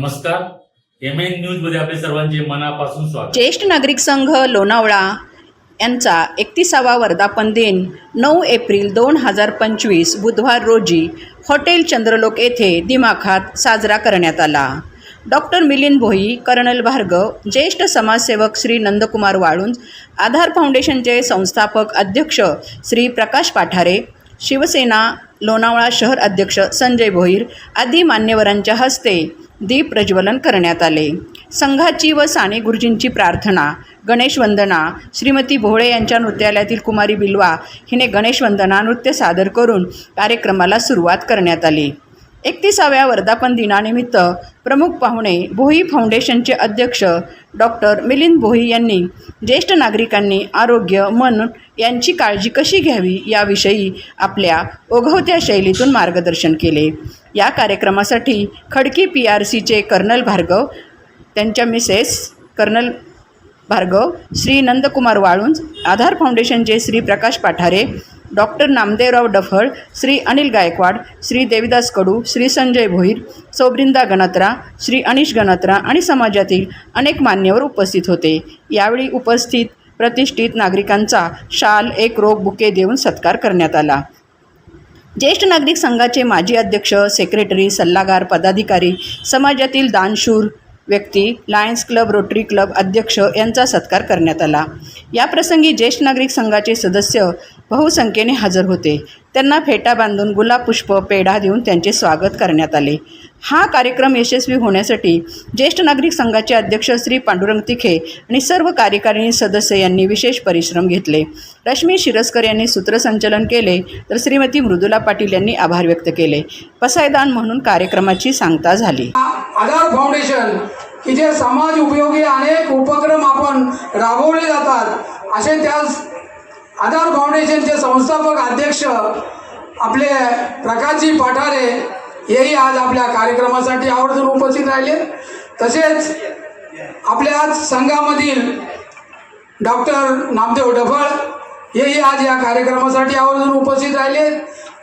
नमस्कार. M N न्यूजमध्ये आपले सर्वांचे मनापासून स्वागत. ज्येष्ठ नागरिक संघ लोणावळा यांचा एकतीसावा वर्धापन दिन नऊ एप्रिल दोन हजार पंचवीस बुधवार रोजी हॉटेल चंद्रलोक येथे दिमाखात साजरा करण्यात आला. डॉक्टर मिलिंद भोई कर्नल भार्गव ज्येष्ठ समाजसेवक श्री नंदकुमार वाळुंज आधार फाउंडेशनचे संस्थापक अध्यक्ष श्री प्रकाश पाठारे शिवसेना लोणावळा शहर अध्यक्ष संजय भोईर आदी मान्यवरांच्या हस्ते दीप प्रज्वलन करण्यात आले. संघाची व साने गुरुजींची प्रार्थना गणेश वंदना श्रीमती भोळे यांच्या नृत्यालयातील कुमारी बिल्वा हिने गणेश वंदना नृत्य सादर करून कार्यक्रमाला सुरुवात करण्यात आली. एकतीसाव्या वर्धापन दिनानिमित्त प्रमुख पाहुणे भोई फाउंडेशनचे अध्यक्ष डॉक्टर मिलिंद भोई यांनी ज्येष्ठ नागरिकांनी आरोग्य मन यांची काळजी कशी घ्यावी याविषयी आपल्या ओघवत्या शैलीतून मार्गदर्शन केले. या कार्यक्रमासाठी खडकी पी आर सीचे कर्नल भार्गव त्यांच्या मिसेस कर्नल भार्गव श्री नंदकुमार वाळुंज आधार फाउंडेशनचे श्री प्रकाश पाठारे डॉक्टर नामदेवराव डफळ श्री अनिल गायकवाड श्री देविदास कडू श्री संजय भोईर सौब्रिंदा गणत्रा श्री अनिश गणत्रा आणि समाजातील अनेक मान्यवर उपस्थित होते. यावेळी उपस्थित प्रतिष्ठित नागरिकांचा शाल एक रोग बुके देऊन सत्कार करण्यात आला. ज्येष्ठ नागरिक संघाचे माजी अध्यक्ष सेक्रेटरी सल्लागार पदाधिकारी समाजातील दानशूर व्यक्ती लायन्स क्लब रोटरी क्लब अध्यक्ष यांचा सत्कार करण्यात आला. याप्रसंगी ज्येष्ठ नागरिक संघाचे सदस्य बहुसंख्येने हजर होते. त्यांना फेटा बांधून गुलाब पुष्प पेढा देऊन त्यांचे स्वागत करण्यात आले. हा कार्यक्रम यशस्वी होण्यासाठी ज्येष्ठ नागरिक संघाचे अध्यक्ष श्री पांडुरंग तिखे आणि सर्व कार्यकारिणी सदस्य यांनी विशेष परिश्रम घेतले. रश्मी शिरस्कर यांनी सूत्रसंचलन केले तर श्रीमती मृदुला पाटील यांनी आभार व्यक्त केले. पसायदान म्हणून कार्यक्रमाची सांगता झाली. आधार फाउंडेशन की जे समाज उपयोगी अनेक उपक्रम आपण राबवले जातात असे त्या आधार फाउंडेशनचे संस्थापक अध्यक्ष आपले प्रकाशजी पठारे हेही आज आपल्या कार्यक्रमासाठी आवर्जून उपस्थित राहिले. तसेच आपल्या संघामधील डॉक्टर नामदेव डफळ हेही आज या कार्यक्रमासाठी आवर्जून उपस्थित राहिले.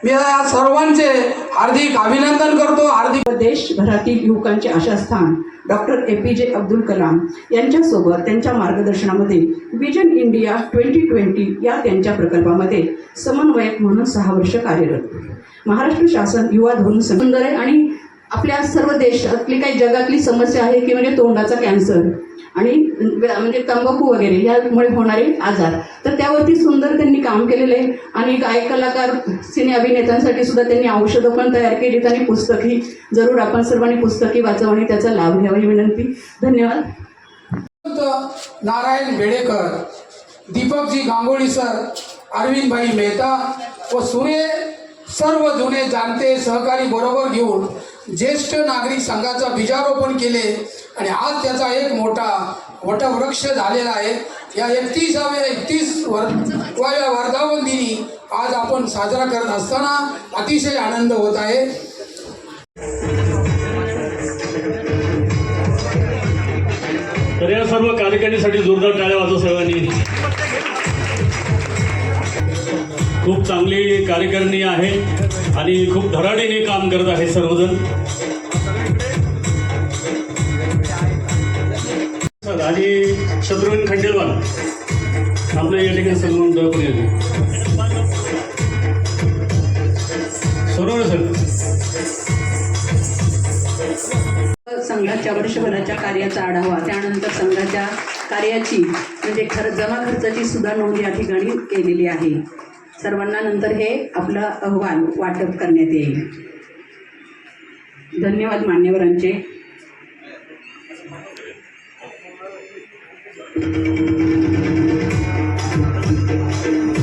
मी या सर्वांचे हार्दिक अभिनंदन करतो. हार्दिक देशभरातील युवकांचे आशास्थान डॉक्टर ए पी जे अब्दुल कलाम यांच्यासोबत त्यांच्या मार्गदर्शनामध्ये विजन इंडिया ट्वेंटी ट्वेंटी या त्यांच्या प्रकल्पामध्ये समन्वयक म्हणून सहा वर्ष कार्यरत. महाराष्ट्र शासन युवा धोरण सुंदर आहे आणि आपल्या सर्व देशातली काही जगातली समस्या आहे की म्हणजे तोंडाचा कॅन्सर. आणि म्हणजे तंबाखू वगैरे यामुळे होणारे आजार. तर त्यावरती सुंदर त्यांनी काम केलेलं आहे. आणि गायक कलाकार सिने अभिनेत्यांसाठी सुद्धा त्यांनी औषधं पण तयार केलीत आणि पुस्तकही जरूर आपण सर्वांनी पुस्तकी वाचावं आणि त्याचा लाभ घ्यावा ही विनंती. धन्यवाद. नारायण बेडेकर दीपकजी गांगोळी सर अरविंदभाई मेहता व सुरे सर्व जुने जाणते सहकारी बरोबर घेऊन ज्येष्ठ नागरिक संघाचं बीजारोपण केले आणि आज त्याचा एक मोठा वटवृक्ष झालेला आहे. या एकतीसाव्या एकतीस वर वर्धावन दिनी आज आपण साजरा करत असताना अतिशय आनंद होत आहे. तर या सर्व कार्यकर्त्यांसाठी जोरदार टाळ्या वाजव सर्वांनी खूप चांगली कार्यकारिणी आहे आणि खूप धडाडीने काम करत आहे सर्वजण. आणि शत्रुघ्न खंडेलवाल आपल्या या ठिकाणी सन्मान दळपून येते. सर. संघाच्या वर्षभराच्या कार्याचा आढावा त्यानंतर संघाच्या कार्याची म्हणजे खर जमा खर्चाची सुद्धा नोंद या ठिकाणी केलेली आहे. सर्वांना नंतर हे आपलं अहवाल वाटप करण्यात येईल. धन्यवाद मान्यवरांचे. पत्रकार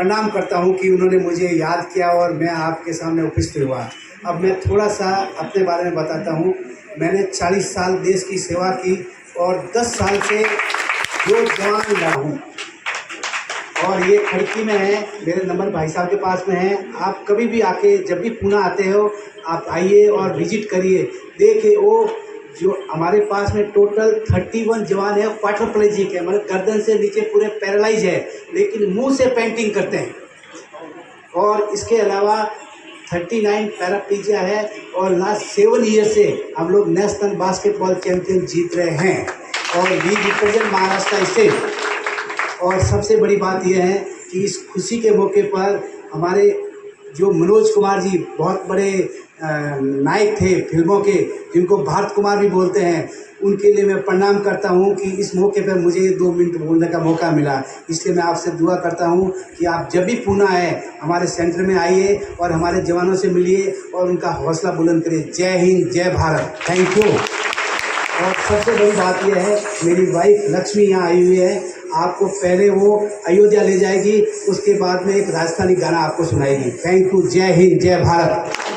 प्रणाम करता हूँ कि उन्होंने मुझे याद किया और मैं आपके सामने उपस्थित हुआ। अब मैं थोड़ा सा अपने बारे में बताता हूँ। मैंने 40 साल देश की सेवा की और 10 साल से जो जवान रहा हूँ। और ये खड़की में है, मेरे नंबर भाई साहब के पास में है। आप कभी भी आके जब भी पुणे आते हो, आप आइए और विज़िट करिए। देखिए, वो जो हमारे पास में टोटल थर्टी वन जवान है क्वार्टरप्लेजिक है मतलब गर्दन से नीचे पूरे पैरालाइज है, लेकिन मुँह से पेंटिंग करते हैं। और इसके अलावा थर्टी नाइन पैराप्लीजिया है, और लास्ट सेवन ईयर से हम लोग नेशनल बास्केटबॉल चैंपियन जीत रहे हैं। और वी रिप्रेजेंट महाराष्ट्र स्टेट और सबसे बड़ी बात यह है कि इस खुशी के मौके पर हमारे जो मनोज कुमार जी, बहुत बड़े नायक थे फ़िल्मों के, जिनको भारत कुमार भी बोलते हैं। उनके लिए मैं प्रणाम करता हूँ कि इस मौके पर मुझे दो मिनट बोलने का मौका मिला। इसलिए मैं आपसे दुआ करता हूँ कि आप जब भी पूना आए, हमारे सेंटर में आइए और हमारे जवानों से मिलिए और उनका हौसला बुलंद करिए। जय हिंद, जय भारत। थैंक यू और सबसे बड़ी बात यह है, मेरी वाइफ लक्ष्मी यहाँ आई हुई है। आपको पहले वो अयोध्या ले जाएगी, उसके बाद में एक राजस्थानी गाना आपको सुनाएगी। थैंक यू जय हिंद, जय Bharat.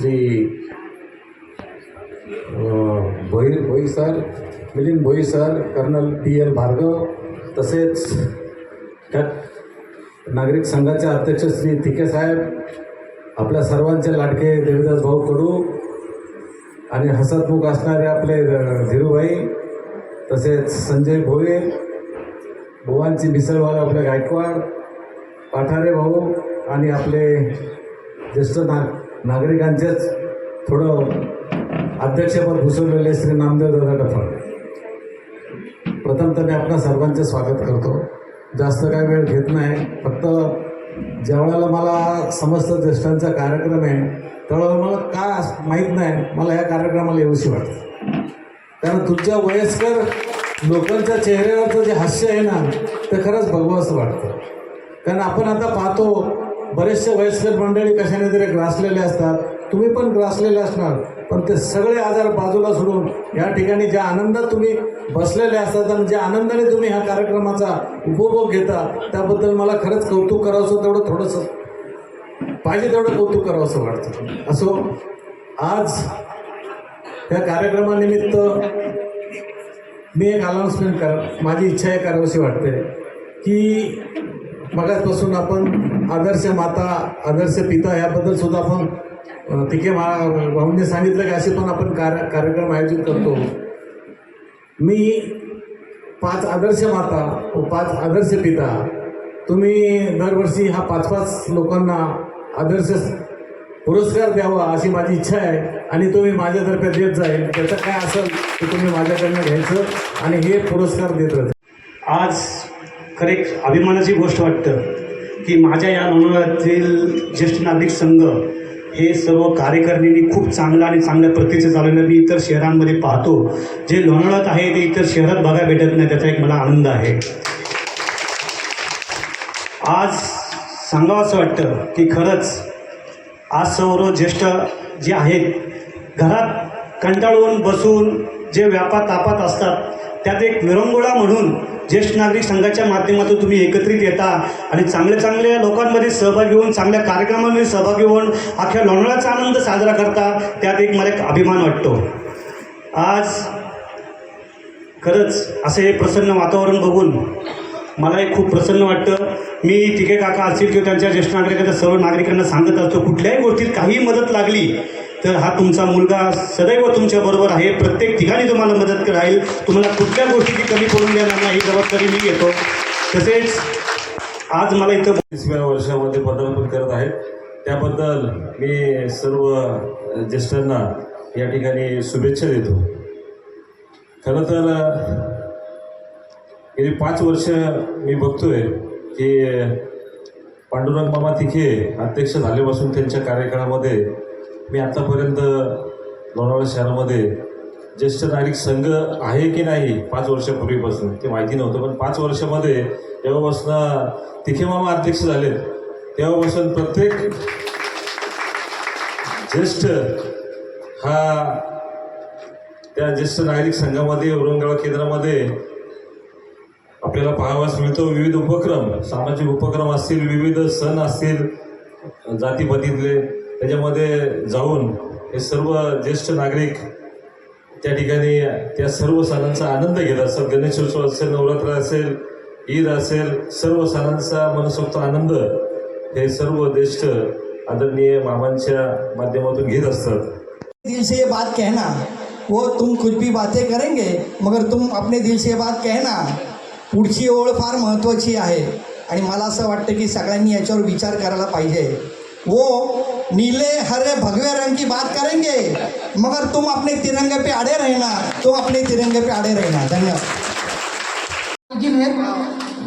Shri Bhoi Bhoi sir Milind Bhoi sir colonel P L Bhargav तसेच त्या नागरिक संघाचे अध्यक्ष श्री तिके साहेब आपल्या सर्वांचे लाडके देवीदास भाऊ कडू आणि हसतमुख असणारे आपले धीरूभाई तसेच संजय भोये भुवांची मिसळवाल आपले गायकवाड पाठारे भाऊ आणि आपले ज्येष्ठ नाग नागरिकांचेच थोडं अध्यक्षपद भूषवलेले श्री नामदेव दादा डफळ. प्रथम तर मी आपल्या सर्वांचे स्वागत करतो. जास्त काय वेळ घेत नाही. फक्त ज्यावेळेला मला समस्त ज्येष्ठांचा कार्यक्रम आहे त्यावेळेला मला का माहीत नाही मला या कार्यक्रमाला येऊशी वाटतं. कारण तुमच्या वयस्कर लोकांच्या चेहऱ्यावरचं जे हास्य आहे ना ते खरंच बघवावंसं वाटतं. कारण आपण आता पाहतो बरेचसे वयस्कर मंडळी कशाने तरी ग्रासलेले असतात. तुम्ही पण ग्रासलेले असणार. पण ते सगळे आजार बाजूला सोडून या ठिकाणी ज्या आनंदात तुम्ही बसलेले असतात आणि ज्या आनंदाने तुम्ही ह्या कार्यक्रमाचा उपभोग घेता त्याबद्दल मला खरंच कौतुक करावंसं तेवढं थोडंसं पाहिजे तेवढं कौतुक करावंसं वाटतं. असो आज या कार्यक्रमानिमित्त मी एक अनाऊन्समेंट कर माझी इच्छा आहे करावीशी वाटते की मगाचपासून आपण आदर्श माता आदर्श पिता याबद्दल सुद्धा आपण तिके भाऊंनी सांगितलं की असे पण आपण कार्य कार्यक्रम आयोजित करतो. मी पाच आदर्श माता व पाच आदर्श पिता तुम्ही दरवर्षी हा पाच पाच लोकांना आदर्श पुरस्कार द्यावा अशी माझी इच्छा आहे आणि तुम्ही माझ्यातर्फे देत जाईल. त्याचं काय असेल ते तुम्ही माझ्याकडनं घ्यायचं आणि हे पुरस्कार देत राहते आज खरे अभिमानाची गोष्ट वाटतं. की माझ्या या लोणावळ्यातील ज्येष्ठ नागरिक संघ हे सर्व कार्यकारिणींनी खूप चांगलं आणि चांगल्या प्रतीचं चालवलं मी इतर शहरांमध्ये पाहतो. जे लोणावळ्यात आहे ते इतर शहरात बघायला भेटत नाही त्याचा एक मला आनंद आहे. आज सांगावं असं वाटतं की खरंच आज सर्व ज्येष्ठ जे आहेत घरात कंटाळून बसून जे व्यापार तापात असतात त्यात एक विरंगुळा म्हणून ज्येष्ठ नागरिक संघाच्या माध्यमातून तुम्ही एकत्रित येता आणि चांगल्या चांगल्या लोकांमध्ये सहभागी होऊन चांगल्या कार्यक्रमामध्ये सहभागी होऊन अख्ख्या लोणावळ्याचा आनंद साजरा करता त्यात एक मला एक अभिमान वाटतो. आज खरंच असं हे प्रसन्न वातावरण बघून मला एक खूप प्रसन्न वाटतं. मी तिके काका असतील किंवा त्यांच्या ज्येष्ठ नागरिकांच्या सर्व नागरिकांना सांगत असतो कुठल्याही गोष्टीत काही मदत लागली तर हा तुमचा मुलगा सदैव तुमच्याबरोबर आहे. प्रत्येक ठिकाणी तुम्हाला मदत राहील. तुम्हाला कुठल्या गोष्टीची कमी पडून देणार नाही ही जबाबदारी मी घेतो. तसेच आज मला इथं वीसव्या वर्षामध्ये पदार्पण करत आहेत त्याबद्दल मी सर्व ज्येष्ठांना या ठिकाणी शुभेच्छा देतो. खरं तर गेली पाच वर्ष मी बघतोय की पांडुरंग मामा तिखे अध्यक्ष झाल्यापासून त्यांच्या कार्यकाळामध्ये मी आतापर्यंत लोणावळा शहरामध्ये ज्येष्ठ नागरिक संघ आहे की नाही पाच वर्षापूर्वीपासून ते माहिती नव्हतं पण पाच वर्षामध्ये जेव्हापासून तिखे मामा अध्यक्ष झालेत तेव्हापासून प्रत्येक ज्येष्ठ हा त्या ज्येष्ठ नागरिक संघामध्ये औरंगाबाद केंद्रामध्ये आपल्याला पाहावास मिळतो. विविध उपक्रम सामाजिक उपक्रम असतील विविध सण असतील जातीपातीतले त्याच्यामध्ये जाऊन हे सर्व ज्येष्ठ नागरिक त्या ठिकाणी त्या सर्व सणांचा आनंद घेत असतात. गणेशोत्सव असेल नवरात्र असेल ईद असेल सर्व सणांचा मनसोक्त आनंद हे सर्व ज्येष्ठ आदरणीय मामांच्या माध्यमातून घेत असतात. दिल से ये बात कहना वो तुम कुछ भी बातें करेंगे मगर तुम अपने दिल से ये बात कहना पुढची ओळ फार महत्त्वाची आहे. आणि मला असं वाटतं की सगळ्यांनी याच्यावर विचार करायला पाहिजे. वो नीले हरे भगवे रंग की बात करेंगे। मगर तुम अपने तिरंगे पे अड़े रहना तुम अपने तिरंगे पे अड़े रहना। धन्यवाद।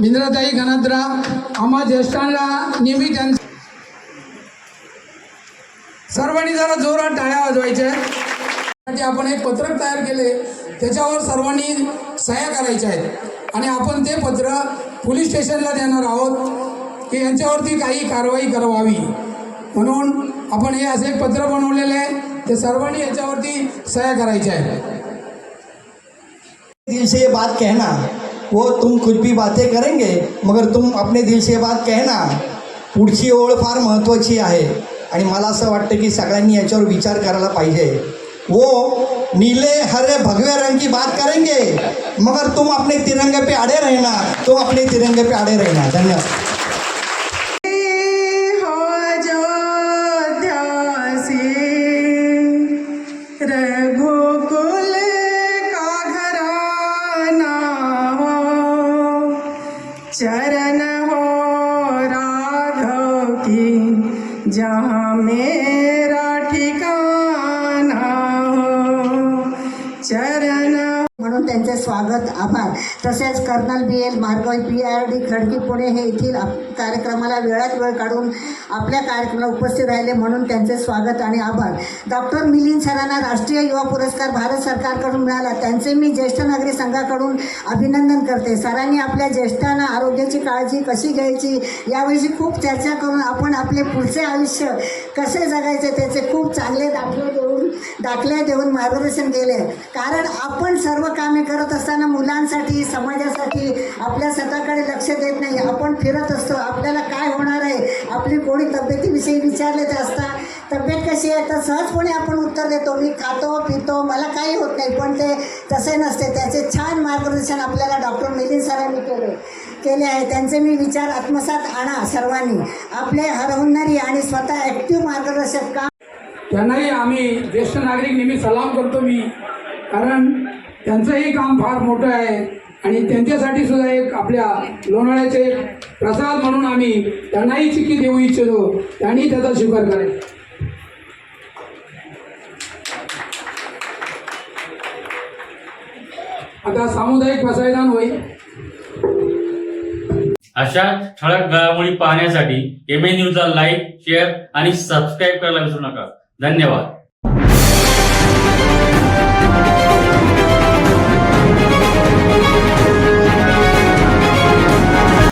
मिंद्राताई एक गणद्रा आम्हा ज्येष्ठांना नेहमी त्यांचं सर्वांनी जरा जोरात टाळ्या वाजवायच्या आपण एक पत्रक तयार केले त्याच्यावर सर्वांनी सह्या करायच्या आहेत. आणि आपण ते पत्र पोलीस स्टेशनला देणार आहोत की यांच्यावरती काही कारवाई करवावी म्हणून आपण हे असे एक पत्र बनवलेले आहे. ते सर्वांनी याच्यावरती सह्या करायच्या आहे. दिल से ये बात कहना वो तुम कुछ भी बातें करेंगे मगर तुम अपने दिल से ये बात कहना पुढची ओळ फार महत्त्वाची आहे. आणि मला असं वाटतं की सगळ्यांनी याच्यावर विचार करायला पाहिजे. वो नीले हरे भगवे रंग की बात करेंगे मगर तुम अपने तिरंगे पे अड़े रहना तुम अपने तिरंगे पे अड़े रहना. धन्यवाद. त्यांचे स्वागत आभार. तसेच colonel B. L. Margav P. R. D. Khadki Pune हे येथील आप- कार्यक्रमाला वेळात वेळ काढून आपल्या कार्यक्रमाला उपस्थित राहिले म्हणून त्यांचे स्वागत आणि आभार. डॉक्टर मिलिंद सरांना राष्ट्रीय युवा पुरस्कार भारत सरकारकडून मिळाला. त्यांचे मी ज्येष्ठ नागरिक संघाकडून अभिनंदन करते. सरांनी आपल्या ज्येष्ठांना आरोग्याची काळजी कशी घ्यायची याविषयी खूप चर्चा करून आपण आपले पुढचे आयुष्य कसे जगायचे त्याचे खूप चांगले दाखले देऊन दाखले देऊन मार्गदर्शन केले. कारण आपण सर्व कामे करत असताना मुलांसाठी समाजासाठी आपल्या स्वतःकडे लक्ष देत नाही. आपण फिरत असतो. आपल्याला काय होणार आहे? आपली कोणी तब्येतीविषयी विचारले तर असता. तब्येत कशी आहे? तर सहजपणे आपण उत्तर देतो. मी खातो पितो मला काही होत नाही पण ते तसे नसते. त्याचे छान मार्गदर्शन आपल्याला डॉक्टर मिलिंद सरांनी केले केले आहे. त्यांचे मी विचार आत्मसात आणा सर्वांनी. आपले हरहुन्नरी आणि स्वतः ॲक्टिव्ह मार्गदर्शक काम त्यांनाही आम्ही ज्येष्ठ नागरिक नेहमी सलाम करतो मी. कारण त्यांचंही काम फार मोठं आहे आणि त्यांच्यासाठी सुद्धा एक आपल्या लोणाळ्याचे प्रसाद म्हणून आम्ही त्यांनाही चिक्की देऊ इच्छितो. त्यांनी त्याचा स्वीकार करायचा आता सामुदायिक पसायदान होईल. अशा ठळक घडामोडी पाहण्यासाठी एम ए न्यूजला लाईक शेअर आणि सबस्क्राईब करायला विसरू नका. धन्यवाद.